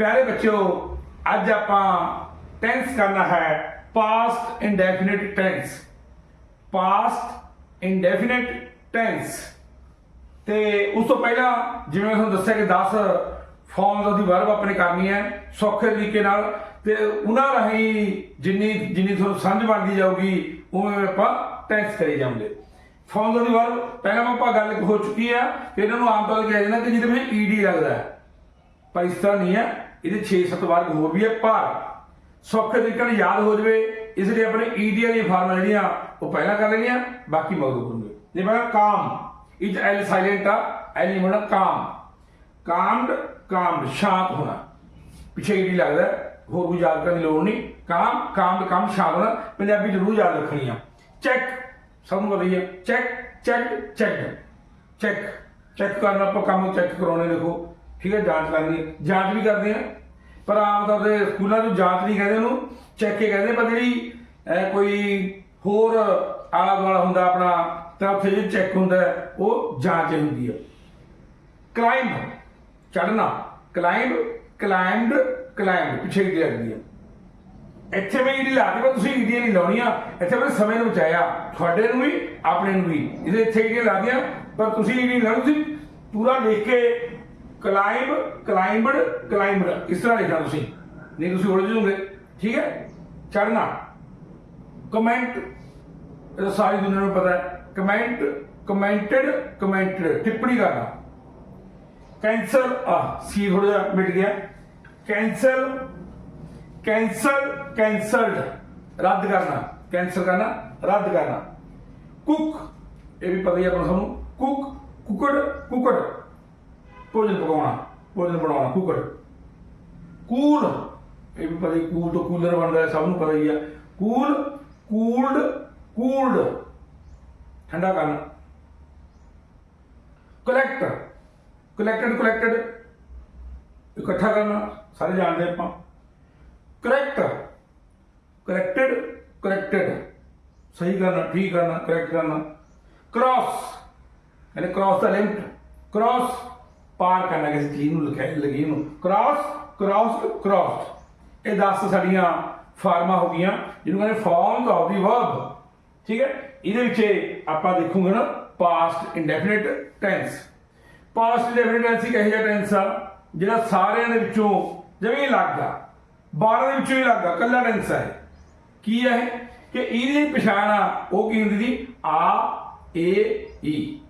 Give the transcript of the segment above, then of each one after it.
ਪਿਆਰੇ ਬੱਚਿਓ, ਅੱਜ ਆਪਾਂ ਟੈਂਸ ਕਰਨਾ ਹੈ past indefinite tense past indefinite tense ਤੇ ਉਸ ਤੋਂ ਪਹਿਲਾਂ ਜਿਵੇਂ ਮੈਂ ਤੁਹਾਨੂੰ ਦੱਸਿਆ ਕਿ 10 ਫਾਰਮਸ ਦੀ ਵਰਬ ਆਪਣੇ ਕਰਨੀ ਹੈ, ਸੌਖੇ ਤਰੀਕੇ ਨਾਲ, ਤੇ ਉਹਨਾਂ ਰਾਹੀਂ ਜਿੰਨੀ ਜਿੰਨੀ ਤੁਹਾਨੂੰ ਸਮਝ ਬਣਦੀ ਜਾਊਗੀ, ਉਵੇਂ ਆਪਾਂ ਟੈਂਸ ਕਰੀ ਜਾਵਾਂਗੇ। ਫਾਰਮਸ ਦੀ ਵਰਬ ਪਹਿਲਾਂ ਆਪਾਂ ਗੱਲ ਹੋ ਚੁੱਕੀ ਹੈ ਕਿ ਇਹਨਾਂ ਨੂੰ ਆਮ ਤੌਰ ਤੇ ਕਿਹਾ ਜਾਂਦਾ ਕਿ ਜਿਹਦੇ ਵਿੱਚ ਈਡੀ ਲੱਗਦਾ ਹੈ। ਪਰ ਇਸ ਤਰ੍ਹਾਂ ਨਹੀਂ ਹੈ। ਇਹਦੇ 6-7 ਵਰਗ ਹੋਰ ਵੀ ਹੈ ਪਰ ਸੌਖੇ ਤਰੀਕੇ ਨਾਲ ਯਾਦ ਹੋ ਜਵੇ, ਇਸ ਲਈ ਆਪਣੇ ਈਡੀ ਵਾਲੀਆਂ ਫਾਰਮਾਂ ਜਿਹੜੀਆਂ, ਉਹ ਪਹਿਲਾਂ ਕਰ ਲੈਣੀਆਂ, ਬਾਕੀ ਮਗਰੋਂ ਕਰੂੰਗੇ। ਜੇ ਮੈਂ ਕਾਮ ਇਜ ਐਲ ਸਾਇਲੈਂਟ ਆ ਐਲ ਨਹੀਂ ਬਣਾ ਕਾਮ। ਕਾਮਡ ਕਾਮਡ, ਸ਼ਾਂਤ ਹੋਣਾ। ਪਿੱਛੇ ਈਡੀ ਲੱਗਦਾ, ਹੋਰ ਕੋਈ ਯਾਦ ਕਰਨ ਦੀ ਲੋੜ ਨਹੀਂ। ਕਾਮ, ਕਾਮਡ ਕਾਮ ਸ਼ਾਂਤ ਹੋਣਾ, ਪੰਜਾਬੀ ਜ਼ਰੂਰ ਯਾਦ ਰੱਖਣੀ ਆ ਚੈੱਕ ਸਭ ਨੂੰ ਪਤਾ ਹੀ ਹੈ check check check check check ਕਰਨਾ ਆਪਾਂ ਕੰਮ ਚੈੱਕ ਕਰਾਉਣੇ ਦੇਖੋ। ਠੀਕ ਹੈ, ਜਾਂਚ ਕਰਨੀ ਜਾਂਚ ਵੀ ਕਰਦੇ ਆ ਪਰ ਆਮ ਤੌਰ ਤੇ ਸਕੂਲਾਂ ਨੂੰ ਜਾਂਚ ਨਹੀਂ ਕਹਿੰਦੇ ਉਹਨੂੰ, ਚੈੱਕ ਹੀ ਕਹਿੰਦੇ ਪਰ ਜਿਹੜੀ ਕੋਈ ਹੋਰ ਆਲਾ ਦੁਆਲਾ ਹੁੰਦਾ ਆਪਣਾ, ਤਾਂ ਉੱਥੇ ਜੇ ਚੈੱਕ ਹੁੰਦਾ ਉਹ ਜਾਂਚ ਹੀ ਹੁੰਦੀ ਹੈ। ਕਲਾਈਂਬ ਚੜਨਾ ਕਲਾਈਂਬ ਕਲਾਈਂਬਡ ਕਲਾਈਂਬ ਪਿੱਛੇ ਕੀ ਲੱਗਦੀ ਹੈ। ਇੱਥੇ ਮੈਂ ਜਿਹੜੀ ਲਾਤੀ, ਪਰ ਤੁਸੀਂ ਇਹਦੀਆਂ ਨਹੀਂ ਲਾਉਣੀਆਂ, ਇੱਥੇ ਮੈਂ ਸਮੇਂ ਨੂੰ ਬਚਾਇਆ, ਤੁਹਾਡੇ ਨੂੰ ਵੀ, ਆਪਣੇ ਨੂੰ ਵੀ। ਇਹਦੇ ਇੱਥੇ ਜਿਹੜੀਆਂ ਲਾਦੀਆਂ ਪਰ ਤੁਸੀਂ ਇਹ ਨਹੀਂ ਲਾਉਣੀ ਤੁਸੀਂ ਪੂਰਾ ਲਿਖ ਕੇ ਕਲਾਈਬ ਕਲਾਈਬਡ ਕਲਾਈਬਡ ਇਸ ਤਰ੍ਹਾਂ ਲਿਖਣਾ ਤੁਸੀਂ। ਨਹੀਂ, ਤੁਸੀਂ ਉਲਝ ਜਾਓਗੇ ਠੀਕ ਹੈ? ਚੜਨਾ ਕਮੈਂਟ, ਇਹ ਸਾਰੀ ਦੁਨੀਆ ਨੂੰ ਪਤਾ ਹੈ। Comment, commented commented. ਟਿੱਪਣੀ ਕਰਨਾ। ਕੈਂਸਲ, ਆ, ਸੀ ਥੋੜਾ ਜਿਹਾ ਮਿਟ ਗਿਆ। Cancel cancel, cancelled. ਰੱਦ ਕਰਨਾ। ਕੈਂਸਲ ਕਰਨਾ, ਰੱਦ ਕਰਨਾ। ਕੁੱਕ, ਇਹ ਵੀ ਪਤਾ ਹੀ ਆ ਆਪਾਂ ਨੂੰ। Cook, cooked cooked. ਭੋਜਨ ਪਕਾਉਣਾ, ਭੋਜਨ ਬਣਾਉਣਾ, ਕੁਕੜ। ਕੂਲ, ਇਹ ਵੀ ਪਤਾ ਹੀ ਕੂਲ ਤੋਂ ਕੂਲਰ ਬਣਦਾ ਹੈ ਸਭ ਨੂੰ ਪਤਾ ਹੀ ਆ। Cool, cooled cooled. ਠੰਡਾ ਕਰਨਾ। Collect, collected collected. ਇਕੱਠਾ ਕਰਨਾ, ਸਾਰੇ ਜਾਣਦੇ ਆਪਾਂ। Correct, corrected corrected. ਸਹੀ ਕਰਨਾ, ਠੀਕ ਕਰਨਾ, ਕਰੈਕਟ ਕਰਨਾ। ਕ੍ਰਾਸ ਯਾਨੀ ਕ੍ਰਾਸ ਦਾ ਲਿਮਟ ਕ੍ਰਾਸ ਪਾਰ ਕਰਨਾ ਕਿਸੇ ਚੀਜ਼ ਨੂੰ ਲਿਖਿਆ ਲਗੀ ਨੂੰ। ਕ੍ਰਾਸ ਕ੍ਰਾਸ ਕ੍ਰਾਸ ਇਹ 10 ਸਾਡੀਆਂ ਫਾਰਮਾਂ ਹੋ ਗਈਆਂ, ਜਿਹਨੂੰ ਕਹਿੰਦੇ ਫਾਰਮਸ ਆਫ ਦੀ ਵਰਬ ਠੀਕ ਹੈ? ਇਹਦੇ ਵਿੱਚ ਆਪਾਂ ਦੇਖੂਗੇ ਨਾ past indefinite tense past indefinite tense ਇੱਕ ਇਹੋ ਜਿਹਾ ਟੈਂਸ ਆ? ਜਿਹੜਾ ਸਾਰਿਆਂ ਦੇ ਵਿੱਚੋਂ ਜਿਵੇਂ ਲੱਗਾ 12 ਦੇ ਵਿੱਚੋਂ ਹੀ ਲੱਗਾ ਕੱਲਾ ਟੈਂਸ ਹੈ ਕੀ ਹੈ ਕਿ ਇਹਦੀ ਪਛਾਣ ਆ, ਉਹ ਕੀ ਹੁੰਦੀ ਦੀ ਆ, ਏ, ਈ।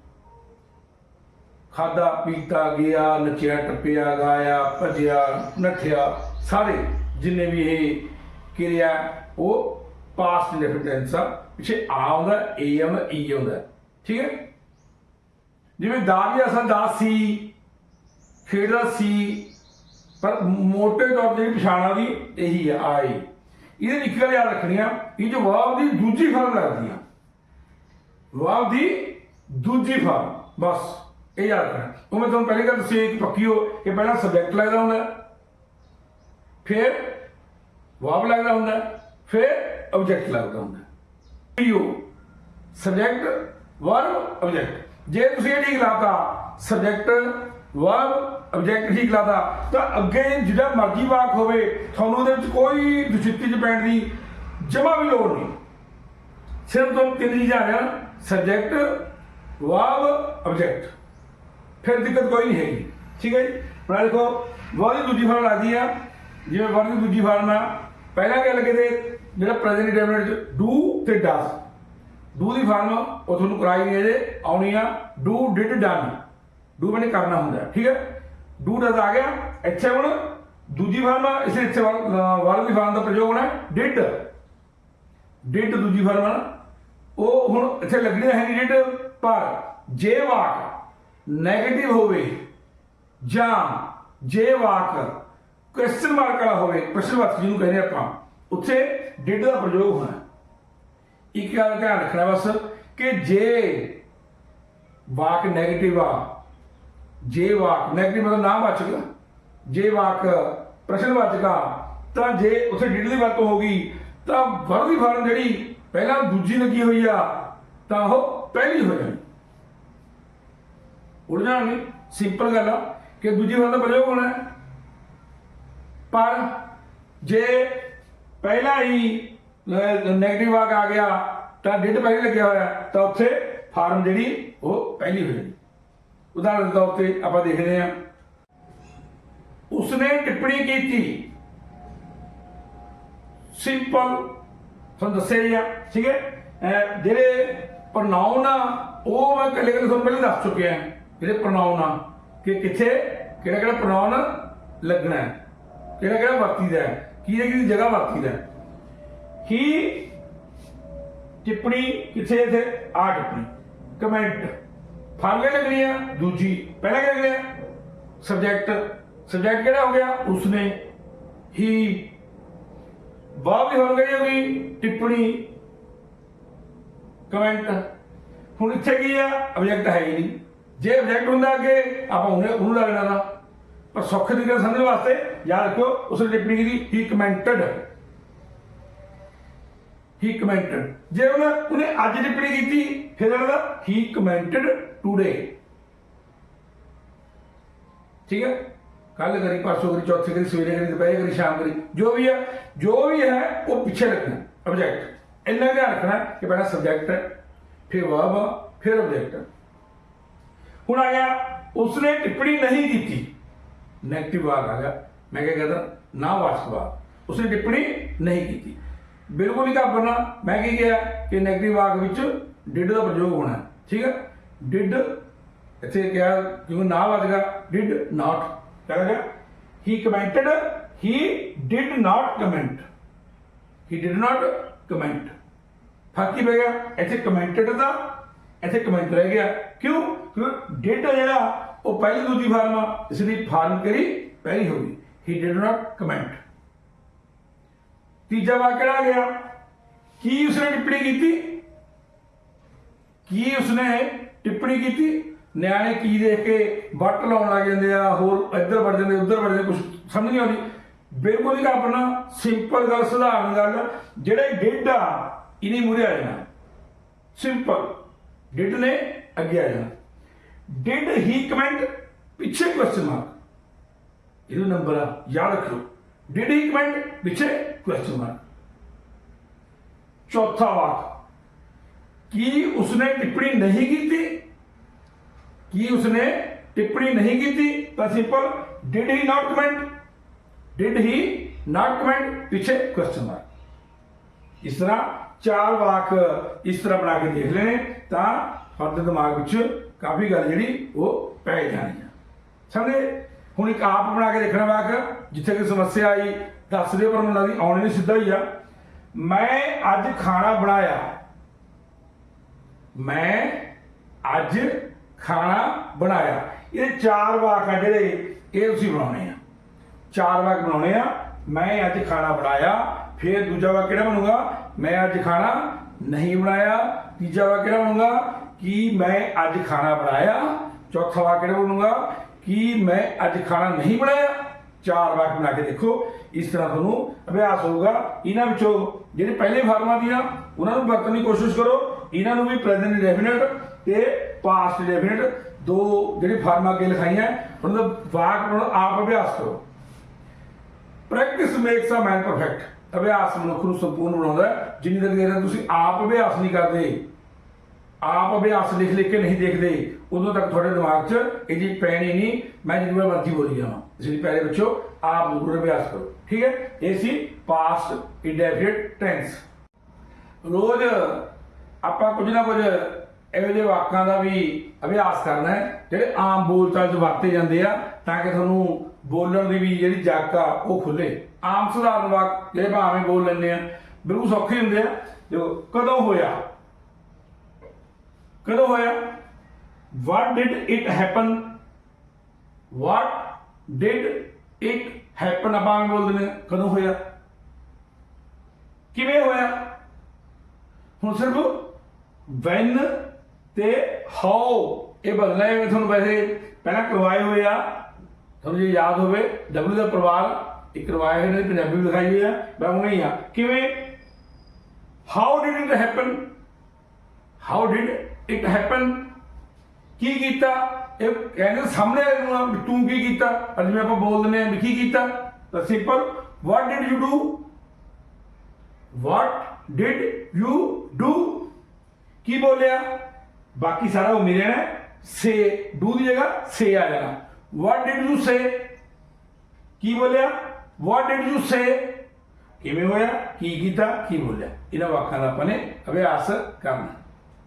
ਖਾਦਾ, ਪੀਤਾ, ਗਿਆ, ਨੱਚਿਆ, ਟੱਪਿਆ, ਗਾਇਆ, ਭਜਿਆ, ਨੱਠਿਆ, ਸਾਰੇ ਜਿੰਨੇ ਵੀ ਇਹ ਕਿਰਿਆ ਉਹ ਪਾਸਟ ਇੰਡੈਫਿਨਿਟ ਆ। ਪਿੱਛੇ ਆ ਆਉਂਦਾ ਏ ਆਉਂਦਾ ਈ ਆਉਂਦਾ। ਠੀਕ ਹੈ? ਜਿਵੇਂ ਦਾ ਵੀ ਅਸਲ ਦਾ ਸੀ, ਖੇਡਦਾ ਸੀ, ਪਰ ਮੋਟੇ ਤੌਰ ਤੇ ਜਿਹੜੀ ਪਛਾਣ ਆ ਦੀ ਇਹੀ ਆ ਆਈ ਇਹਦੇ ਵਿੱਚ ਇੱਕ ਗੱਲ ਯਾਦ ਰੱਖਣੀ ਆ, ਇਹ ਜੋ ਵਾਵ ਦੀ ਦੂਜੀ ਫਾਰਮ ਲੱਗਦੀ ਆ। ਵਾਵ ਦੀ ਦੂਜੀ ਫਾਰਮ, ਬਸ। ਇਹ ਯਾਦ ਰੱਖਣਾ। ਉਹ ਮੈਂ ਤੁਹਾਨੂੰ ਪਹਿਲੀ ਗੱਲ ਦੱਸੀ ਕਿ ਪੱਕੀ ਹੋ ਇਹ ਪਹਿਲਾਂ ਸਬਜੈਕਟ ਲੱਗਦਾ ਹੁੰਦਾ, ਫਿਰ ਵਾਵ ਲੱਗਦਾ ਹੁੰਦਾ, ਫਿਰ ਆਬਜੈਕਟ ਲੱਗਦਾ ਹੁੰਦਾ। ਹੈ। ਸਬਜੈਕਟ ਵਰਬ ਆਬਜੈਕਟ ਜੇ ਤੁਸੀਂ ਇਹ ਠੀਕ ਲਾਤਾ ਸਬਜੈਕਟ ਵਰਬ ਆਬਜੈਕਟ ਠੀਕ ਲਾਤਾ, ਤਾਂ ਅੱਗੇ ਜਿਹੜਾ ਮਰਜ਼ੀ ਵਾਕ ਹੋਵੇ, ਤੁਹਾਨੂੰ ਉਹਦੇ ਵਿੱਚ ਕੋਈ ਦੁਚਿੱਤੀ ਚ ਪੈਣ ਦੀ ਜਮਾ ਵੀ ਲੋੜ ਨਹੀਂ। ਸਿਰਫ ਤੁਹਾਨੂੰ ਤਿੰਨ ਚੀਜ਼ਾਂ ਆ ਸਬਜੈਕਟ ਵਰਬ ਆਬਜੈਕਟ ਫਿਰ ਦਿੱਕਤ ਕੋਈ ਨਹੀਂ ਹੈਗੀ। ਠੀਕ ਹੈ ਜੀ? ਹੁਣ ਦੇਖੋ ਵਰਬ ਦੂਜੀ ਫਾਰਮ ਲੱਗਦੀ ਆ। ਜਿਵੇਂ ਵਰਬ ਦੂਜੀ ਫਾਰਮ ਆ ਪਹਿਲਾਂ ਕੀ ਲੱਗੇ ਤੇ ਜਿਹੜਾ ਪ੍ਰੈਜ਼ੈਂਟ ਇੰਡੈਫਿਨਿਟ ਚ ਡੂ ਤੇ ਡਸ ਡੂ ਦੀ ਫਾਰਮ ਉਹ ਤੁਹਾਨੂੰ ਕਰਾਈ ਨਹੀਂ ਅਜੇ ਆਉਣੀ ਆ ਡੂ ਡਿਡ ਡਨ ਡੂ ਬਣੇ ਕਰਨਾ ਹੁੰਦਾ ਠੀਕ ਹੈ? ਡੂ ਡਸ ਆ ਗਿਆ ਇੱਥੇ ਹੁਣ ਦੂਜੀ ਫਾਰਮ ਆ ਇਸ ਲਈ ਇੱਥੇ ਵਰਬ ਦੀ ਫਾਰਮ ਦਾ ਪ੍ਰਯੋਗ ਹੋਣਾ ਡਿਡ ਡਿਡ ਦੂਜੀ ਫਾਰਮ ਆ ਨਾ, ਉਹ ਹੁਣ ਇੱਥੇ ਲੱਗਣੀ ਹੈ ਨਹੀਂ ਡਿਡ ਪਰ ਜੇ ਵਾਕ ਨੈਗੇਟਿਵ ਹੋਵੇ ਜਾਂ ਜੇ ਵਾਕ ਕੁਐਸਚਨ ਮਾਰਕ ਵਾਲਾ ਹੋਵੇ ਪ੍ਰਸ਼ਨ ਵਾਕ ਜਿਹਨੂੰ ਕਹਿੰਦੇ ਆਪਾਂ, ਉੱਥੇ ਡਿਡ ਦਾ ਪ੍ਰਯੋਗ ਹੋਣਾ। ਇੱਕ ਗੱਲ ਧਿਆਨ ਰੱਖਣਾ ਬਸ ਕਿ ਜੇ ਵਾਕ ਨੈਗੇਟਿਵ ਆ, ਜੇ ਵਾਕ ਨੈਗੇਟਿਵ ਮਤਲਬ ਨਾ ਵਾਚਕ ਜੇ ਵਾਕ ਪ੍ਰਸ਼ਨ ਵਾਚਕਾ ਤਾਂ ਜੇ ਉੱਥੇ ਡਿਡ ਦੀ ਵਰਤੋਂ ਹੋ ਗਈ, ਤਾਂ ਵਰਦੀ ਫਾਰਮ ਜਿਹੜੀ ਪਹਿਲਾਂ ਦੂਜੀ ਲੱਗੀ ਹੋਈ ਆ, ਤਾਂ ਉਹ ਪਹਿਲੀ ਹੋ ਜਾਣੀ। ਉਲਝਾਣ ਨਹੀਂ ਸਿੰਪਲ ਗੱਲ ਆ ਕਿ ਦੂਜੀ ਵਾਰ ਦਾ ਪ੍ਰਯੋਗ ਹੋਣਾ। ਪਰ ਜੇ ਪਹਿਲਾਂ ਹੀ ਨੈਗੇਟਿਵ ਵਾਕ ਆ ਗਿਆ, ਤਾਂ ਡਿਡ ਪਹਿਲੇ ਲੱਗਿਆ ਹੋਇਆ, ਤਾਂ ਉੱਥੇ ਫਾਰਮ ਜਿਹੜੀ ਉਹ ਪਹਿਲੀ ਹੋ ਜਾਣੀ ਉਦਾਹਰਨ ਦੇ ਤੌਰ ਤੇ ਆਪਾਂ ਦੇਖਦੇ ਹਾਂ। ਉਸਨੇ ਟਿੱਪਣੀ ਕੀਤੀ। ਸਿੰਪਲ ਤੁਹਾਨੂੰ ਦੱਸਿਆ ਹੀ ਆ, ਠੀਕ ਹੈ? ਜਿਹੜੇ ਪ੍ਰੋਨਾਉਨ ਆ, ਉਹ ਮੈਂ ਕੱਲੇ ਕੱਲੇ ਤੁਹਾਨੂੰ ਪਹਿਲਾਂ ਦੱਸ ਚੁੱਕਿਆ ਜਿਹੜੇ ਪ੍ਰੋਨਾਉਨ ਆ, ਕਿ ਕਿੱਥੇ, ਕਿਹੜਾ ਕਿਹੜਾ ਪ੍ਰੋਨਾਉਨ ਲੱਗਣਾ ਹੈ, ਕਿਹੜਾ ਕਿਹੜਾ ਵਰਤੀਦਾ ਹੈ ਕਿਹਦੀ ਕਿਹਦੀ ਜਗ੍ਹਾ ਵਰਤੀਦਾ ਹੈ। ਹੀ ਟਿੱਪਣੀ ਕਿੱਥੇ ਇੱਥੇ? ਆ ਟਿੱਪਣੀ। ਕਮੈਂਟ। ਫਾਰਮੂਲੇ ਲੱਗਣੀ ਆ, ਦੂਜੀ। ਪਹਿਲਾਂ ਕਿਹੜਾ ਲੱਗਿਆ ਸਬਜੈਕਟ। ਸਬਜੈਕਟ ਕਿਹੜਾ ਹੋ ਗਿਆ? ਉਸਨੇ। ਹੀ। ਬਾਅਦ ਵੀ ਹੋ ਗਈ ਹੋਗੀ ਟਿੱਪਣੀ। ਕਮੈਂਟ। ਹੁਣ ਇੱਥੇ ਕੀ ਆ? ਆਬਜੈਕਟ ਹੈ ਹੀ ਨਹੀਂ। ਜੇ ਆਬਜੈਕਟ ਹੁੰਦਾ ਅੱਗੇ, ਆਪਾਂ ਉਹਨੇ ਉਹਨੂੰ ਲੱਗਣਾ ਦਾ ਪਰ ਸੌਖੇ ਤਰੀਕੇ ਨਾਲ ਸਮਝਣ ਵਾਸਤੇ ਯਾਦ ਰੱਖਿਓ, ਉਸ ਟਿੱਪਣੀ ਕੀਤੀ ਹੀ ਕਮੈਂਟਡ ਹੀ ਕਮੈਂਟਡ ਜੇ ਉਹਨੇ ਉਹਨੇ ਅੱਜ ਟਿੱਪਣੀ ਕੀਤੀ, ਫਿਰ ਉਹਦਾ ਹੀ ਕਮੈਂਟਡ ਟੂਡੇ ਠੀਕ ਹੈ? ਕੱਲ ਕਰੀ, ਪਰਸੋਂ ਕਰੀ, ਚੌਥੇ ਕਰੀ, ਸਵੇਰੇ ਕਰੀ, ਦੁਪਹਿਰੇ ਕਰੀ, ਸ਼ਾਮ ਕਰੀ। ਜੋ ਵੀ ਹੈ ਜੋ ਵੀ ਹੈ, ਉਹ ਪਿੱਛੇ ਰੱਖਣਾ ਆਬਜੈਕਟ ਇੰਨਾ ਧਿਆਨ ਰੱਖਣਾ ਕਿ ਪਹਿਲਾਂ ਸਬਜੈਕਟ ਹੈ, ਫਿਰ ਵਰਬ ਫਿਰ ਆਬਜੈਕਟ ਹੁਣ ਆ ਗਿਆ, ਉਸਨੇ ਟਿੱਪਣੀ ਨਹੀਂ ਕੀਤੀ। ਨੈਗੇਟਿਵ ਵਾਕ ਆ ਗਿਆ। ਮੈਂ ਕਿਹਾ ਕਹਦਾ ਨਾ ਵਾਚਕ ਵਾਕ ਉਸਨੇ ਟਿੱਪਣੀ ਨਹੀਂ ਕੀਤੀ। ਬਿਲਕੁਲ ਹੀ ਘਾਬਰਨਾ ਮੈਂ ਕੀ ਕਿਹਾ ਕਿ ਨੈਗੇਟਿਵ ਵਾਕ ਵਿੱਚ ਡਿਡ ਦਾ ਪ੍ਰਯੋਗ ਹੋਣਾ ਹੈ। ਠੀਕ ਹੈ? ਡਿਡ, ਇੱਥੇ ਕਿਹਾ ਕਿਉਂ ਨਾ ਵਾਜਗਾ ਡਿਡ ਨਾਟ ਕਿਹਾ ਗਿਆ? He commented he did not comment he did not comment ਫ਼ਰਕ ਕੀ ਪੈ ਗਿਆ? ਇੱਥੇ ਕਮੈਂਟਡ ਦਾ ਇੱਥੇ ਕਮੈਂਟ ਰਹਿ ਗਿਆ। ਕਿਉਂ? ਕਿਉਂ ਡਿਡ ਜਿਹੜਾ, ਉਹ ਪਹਿਲੀ ਦੂਜੀ ਫਾਰਮ ਆ, ਇਸ ਲਈ ਫਾਰਮ ਕਰੀ ਪਹਿਲੀ ਹੋ ਗਈ। ਹੀ ਡਿਡ ਨਾਟ ਕਮੈਂਟ ਤੀਜਾ ਵਾਕ ਕਿਹੜਾ ਆ ਗਿਆ? ਕੀ ਉਸਨੇ ਟਿੱਪਣੀ ਕੀਤੀ? ਕੀ ਉਸਨੇ ਟਿੱਪਣੀ ਕੀਤੀ? ਨਿਆਣੇ ਕੀ ਦੇਖ ਕੇ ਵੱਟ ਲਾਉਣ ਲੱਗ ਜਾਂਦੇ ਆ, ਹੋਰ ਇੱਧਰ ਵੜ ਜਾਂਦੇ, ਉੱਧਰ ਵੜ ਜਾਂਦੇ ਕੁਝ ਸਮਝ ਨਹੀਂ ਆਉਂਦੀ। ਬਿਲਕੁਲ ਹੀ ਆਪਣਾ ਸਿੰਪਲ ਗੱਲ, ਸਧਾਰਨ ਗੱਲ, ਜਿਹੜੇ ਡਿਡ ਆ, ਇਹਨੇ ਮੂਰੇ ਆ ਜਾਣਾ। ਸਿੰਪਲ ਡਿਡ ਨੇ ਅੱਗੇ ਆ ਜਾਣਾ। ਡਿਡ ਹੀ ਕਮੈਂਟ ਪਿੱਛੇ ਕੁਐਸਚਨ ਮਾਰਕ ਇਹਨੂੰ ਨੰਬਰ ਆ ਯਾਦ ਰੱਖੋ ਡਿਡ ਹੀ ਕਮੈਂਟ ਪਿੱਛੇ ਕੁਐਸਚਨ ਮਾਰਕ ਚੌਥਾ ਵਾਕ ਕੀ ਉਸਨੇ ਟਿੱਪਣੀ ਨਹੀਂ ਕੀਤੀ ਕੀ ਉਸਨੇ ਟਿੱਪਣੀ ਨਹੀਂ ਕੀਤੀ ਤਾਂ simple did he not comment did he not comment ਪਿੱਛੇ ਕੁਐਸਚਨ ਮਾਰਕ ਇਸ ਤਰ੍ਹਾਂ ਚਾਰ ਵਾਕ ਇਸ ਤਰ੍ਹਾਂ ਬਣਾ ਕੇ ਦੇਖ ਲੈਣੇ ਤਾਂ ਤੁਹਾਡੇ ਦਿਮਾਗ ਵਿੱਚ ਕਾਫੀ ਗੱਲ ਜਿਹੜੀ ਉਹ ਪੈ ਜਾਣੀ ਆ। ਸਮਝੇ ਹੁਣ ਇੱਕ ਆਪ ਬਣਾ ਕੇ ਦੇਖਣਾ ਵਾਕ, ਜਿੱਥੇ ਕੋਈ ਸਮੱਸਿਆ ਆਈ, ਦੱਸ ਦਿਓ ਪਰ ਮੈਨੂੰ ਲੱਗਦੀ ਆਉਣੀ ਨਹੀਂ ਸਿੱਧਾ ਹੀ ਆ। ਮੈਂ ਅੱਜ ਖਾਣਾ ਬਣਾਇਆ। ਮੈਂ ਅੱਜ ਖਾਣਾ ਬਣਾਇਆ। ਇਹ ਚਾਰ ਵਾਕ ਆ ਜਿਹੜੇ ਇਹ ਤੁਸੀਂ ਬਣਾਉਣੇ ਆ। ਚਾਰ ਵਾਕ ਬਣਾਉਣੇ ਆ। ਮੈਂ ਅੱਜ ਖਾਣਾ ਬਣਾਇਆ। ਫਿਰ ਦੂਜਾ ਵਾਕ ਕਿਹੜਾ ਬਣੂਗਾ? ਮੈਂ ਅੱਜ ਖਾਣਾ ਨਹੀਂ ਬਣਾਇਆ। ਤੀਜਾ ਵਾਕ ਕਿਹੜਾ ਬਣੂਗਾ? ਕਿ ਮੈਂ ਅੱਜ ਖਾਣਾ ਬਣਾਇਆ? ਚੌਥਾ ਵਾਕ ਕਿਹੜਾ ਬਣੂਗਾ ਕਿ ਮੈਂ ਅੱਜ ਖਾਣਾ ਨਹੀਂ ਬਣਾਇਆ? ਚਾਰ ਵਾਕ ਬਣਾ ਕੇ ਦੇਖੋ। ਇਸ ਤਰ੍ਹਾਂ ਤੁਹਾਨੂੰ ਅਭਿਆਸ ਹੋਊਗਾ। ਇਹਨਾਂ ਵਿੱਚੋਂ ਜਿਹੜੇ ਪਹਿਲੇ ਫਾਰਮਾਂ ਦੀਆਂ, ਉਹਨਾਂ ਨੂੰ ਵਰਤਣ ਦੀ ਕੋਸ਼ਿਸ਼ ਕਰੋ। ਇਹਨਾਂ ਨੂੰ ਵੀ ਪ੍ਰੈਜ਼ੈਂਟ ਇੰਡੈਫੀਨਿਟ ਤੇ ਪਾਸਟ ਇੰਡੈਫੀਨਿਟ ਦੋ ਜਿਹੜੇ ਫਾਰਮਾਂ ਅੱਗੇ ਲਿਖਾਈਆਂ ਉਹਨਾਂ ਦਾ ਵਾਕ ਬਣਾਉਣ ਆਪ ਅਭਿਆਸ ਕਰੋ। Practice makes a man perfect ਅਭਿਆਸ ਮਨੁੱਖ ਨੂੰ ਸੰਪੂਰਨ ਬਣਾਉਂਦਾ ਹੈ। ਜਿੰਨੀ ਦੇਰ ਤੁਸੀਂ ਆਪ ਅਭਿਆਸ ਨਹੀਂ ਕਰਦੇ ਆਪ ਅਭਿਆਸ ਲਿਖ ਲਿਖ ਕੇ ਨਹੀਂ ਦੇਖਦੇ, ਉਦੋਂ ਤੱਕ ਤੁਹਾਡੇ ਦਿਮਾਗ 'ਚ ਇਹ ਜੀ ਪੈਣੀ ਨਹੀਂ, ਮੈਂ ਜਿੰਨੀ ਮਰਜ਼ੀ ਬੋਲੀ ਜਾਵਾਂ। ਇਸ ਲਈ ਪਹਿਲੇ ਬੱਚੋ ਆਪ ਜ਼ਰੂਰ ਅਭਿਆਸ ਕਰੋ, ਠੀਕ ਹੈ? ਇਹ ਸੀ ਪਾਸਟ ਇੰਡੈਫਿਨਿਟ ਟੈਂਸ ਰੋਜ਼ ਆਪਾਂ ਕੁਝ ਨਾ ਕੁਝ ਇਹੋ ਜਿਹੇ ਵਾਕਾਂ ਦਾ ਵੀ ਅਭਿਆਸ ਕਰਨਾ ਹੈ, ਜਿਹੜੇ ਆਮ ਬੋਲਚਾਲ 'ਚ ਵਰਤੇ ਜਾਂਦੇ ਆ, ਤਾਂ ਕਿ ਤੁਹਾਨੂੰ ਬੋਲਣ ਦੀ ਵੀ ਜਿਹੜੀ ਜਾਗ ਆ, ਉਹ ਖੁੱਲੇ। ਆਮ ਸਧਾਰਨ ਵਾਕ ਜਿਹੜੇ ਭਾਵੇਂ ਬੋਲ ਲੈਂਦੇ ਆ, ਬਿਲਕੁਲ ਸੌਖੇ ਹੁੰਦੇ ਆ। ਜੋ ਕਦੋਂ ਹੋਇਆ ਕਦੋਂ ਹੋਇਆ? What did it happen what did it happen? ਆਪਾਂ ਬੋਲਦੇ ਨੇ, ਕਦੋਂ ਹੋਇਆ? ਕਿਵੇਂ ਹੋਇਆ? ਹੁਣ ਸਿਰਫ ਵੈਨ ਤੇ how ਇਹ ਬਦਲਣਾ ਹੈ ਤੁਹਾਨੂੰ ਵੈਸੇ ਪਹਿਲਾਂ ਕਰਵਾਏ ਹੋਏ ਆ। ਤੁਹਾਨੂੰ ਜੇ ਯਾਦ ਹੋਵੇ, W ਦਾ ਪਰਿਵਾਰ ਇਹ ਕਰਵਾਏ ਹੋਏ ਨੇ ਪੰਜਾਬੀ ਵੀ ਲਿਖਾਈ ਹੋਈ ਆ, ਮੈਂ ਉਹੀ ਹੀ ਆ। ਕਿਵੇਂ? How did it happen how did it happen ਕੀ ਕੀਤਾ? ਇਹ ਕਹਿੰਦੇ ਸਾਹਮਣੇ ਵਾਲੇ ਵੀ ਤੂੰ ਕੀ ਕੀਤਾ? ਅੱਜ ਮੈਂ ਆਪਾਂ ਬੋਲ ਦਿੰਦੇ ਆ ਵੀ ਕੀ ਕੀਤਾ? ਤਾਂ simple what did you do what did you do ਕੀ ਬੋਲਿਆ? ਬਾਕੀ ਸਾਰਾ ਉਹ ਮਿਲਿਆ ਨਾ। ਸੇ ਡੂ ਦੀ ਜਗ੍ਹਾ ਸੇ ਆ ਜਾਣਾ। ਵਾਟ ਡਿਡ ਯੂ ਸੇ ਕੀ ਬੋਲਿਆ? ਵਾਟ ਡਿਡ ਯੂ ਸੇ ਕਿਵੇਂ ਹੋਇਆ? ਕੀ ਕੀਤਾ? ਕੀ ਬੋਲਿਆ? ਇਹਨਾਂ ਵਾਕਾਂ ਦਾ ਆਪਾਂ ਨੇ ਅਭਿਆਸ ਕਰਨਾ।